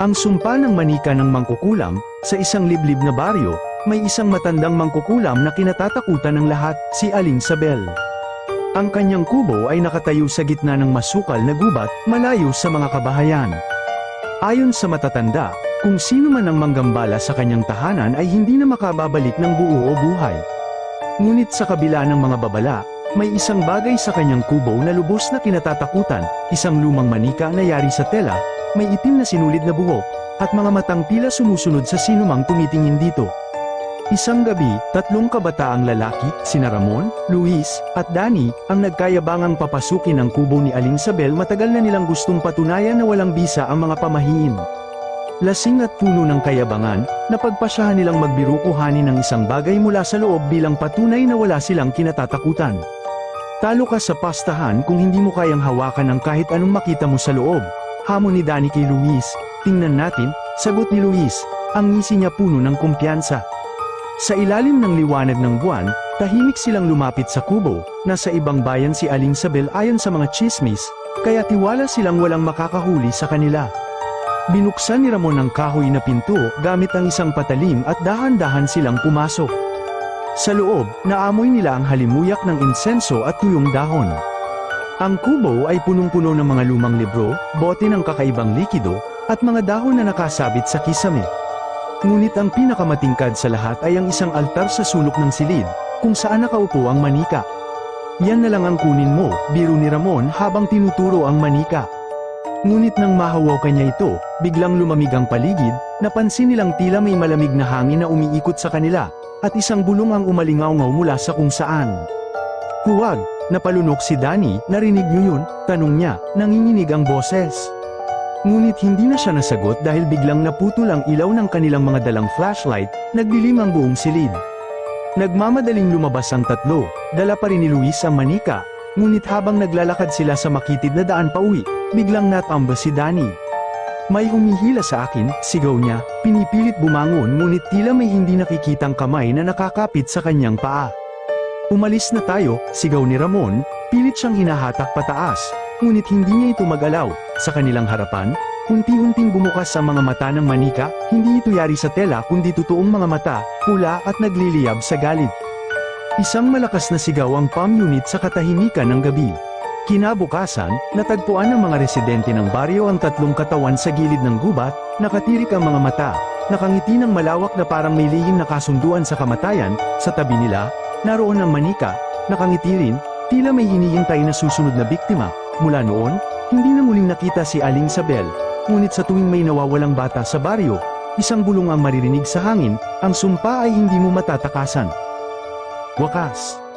Ang sumpa ng manika ng mangkukulam, sa isang liblib na baryo, may isang matandang mangkukulam na kinatatakutan ng lahat, si Aling Sabel. Ang kanyang kubo ay nakatayo sa gitna ng masukal na gubat, malayo sa mga kabahayan. Ayon sa matatanda, kung sino man ang manggambala sa kanyang tahanan ay hindi na makababalik ng buo o buhay. Ngunit sa kabila ng mga babala, may isang bagay sa kanyang kubo na lubos na kinatatakutan, isang lumang manika na yari sa tela, may itim na sinulid na buhok, at mga matang tila sumusunod sa sinumang tumitingin dito. Isang gabi, tatlong kabataang lalaki, sina Ramon, Luis, at Danny, ang nagkayabangang papasukin ang kubo ni Aling Sabel matagal na nilang gustong patunayan na walang bisa ang mga pamahiin. Lasing at puno ng kayabangan, napagpasyahan nilang magbiro kuhanin ng isang bagay mula sa loob bilang patunay na wala silang kinatatakutan. Talo ka sa pastahan kung hindi mo kayang hawakan ng kahit anong makita mo sa loob. Hamon ni Danny kay Luis, tingnan natin, sagot ni Luis, ang ngisi niya puno ng kumpiyansa. Sa ilalim ng liwanag ng buwan, tahimik silang lumapit sa kubo, nasa ibang bayan si Aling Sabel ayon sa mga chismis, kaya tiwala silang walang makakahuli sa kanila. Binuksan ni Ramon ang kahoy na pinto gamit ang isang patalim at dahan-dahan silang pumasok. Sa loob, naamoy nila ang halimuyak ng insenso at tuyong dahon. Ang kubo ay punong-puno ng mga lumang libro, bote ng kakaibang likido, at mga dahon na nakasabit sa kisame. Ngunit ang pinakamatingkad sa lahat ay ang isang altar sa sulok ng silid, kung saan nakaupo ang manika. Yan na lang ang kunin mo, biro ni Ramon habang tinuturo ang manika. Ngunit nang mahawaw kanya ito, biglang lumamig ang paligid, napansin nilang tila may malamig na hangin na umiikot sa kanila, at isang bulong ang umalingaw mula sa kung saan. Huwag, napalunok si Danny, narinig niyo yun, tanong niya, nanginginig ang boses. Ngunit hindi na siya nasagot dahil biglang naputol ang ilaw ng kanilang mga dalang flashlight, nagdilim ang buong silid. Nagmamadaling lumabas ang tatlo, dala pa rin ni Luis ang manika, ngunit habang naglalakad sila sa makitid na daan pauwi, biglang natamba si Danny. May humihila sa akin, sigaw niya, pinipilit bumangon ngunit tila may hindi nakikitang kamay na nakakapit sa kanyang paa. Umalis na tayo, sigaw ni Ramon, pilit siyang hinahatak pataas, ngunit hindi niya ito magalaw, sa kanilang harapan, unti-unting bumukas ang mga mata ng manika, hindi ito yari sa tela kundi totoong mga mata, pula at nagliliyab sa galit. Isang malakas na sigaw ang palm unit sa katahimikan ng gabi. Kinabukasan, natagpuan ng mga residente ng baryo ang tatlong katawan sa gilid ng gubat, nakatirik ang mga mata, nakangiti ng malawak na parang may lihim na kasunduan sa kamatayan, sa tabi nila, naroon ang manika, nakangiti rin, tila may hinihintay na susunod na biktima, mula noon, hindi na muling nakita si Aling Sabel, ngunit sa tuwing may nawawalang bata sa baryo, isang bulong ang maririnig sa hangin, ang sumpa ay hindi mo matatakasan. Wakas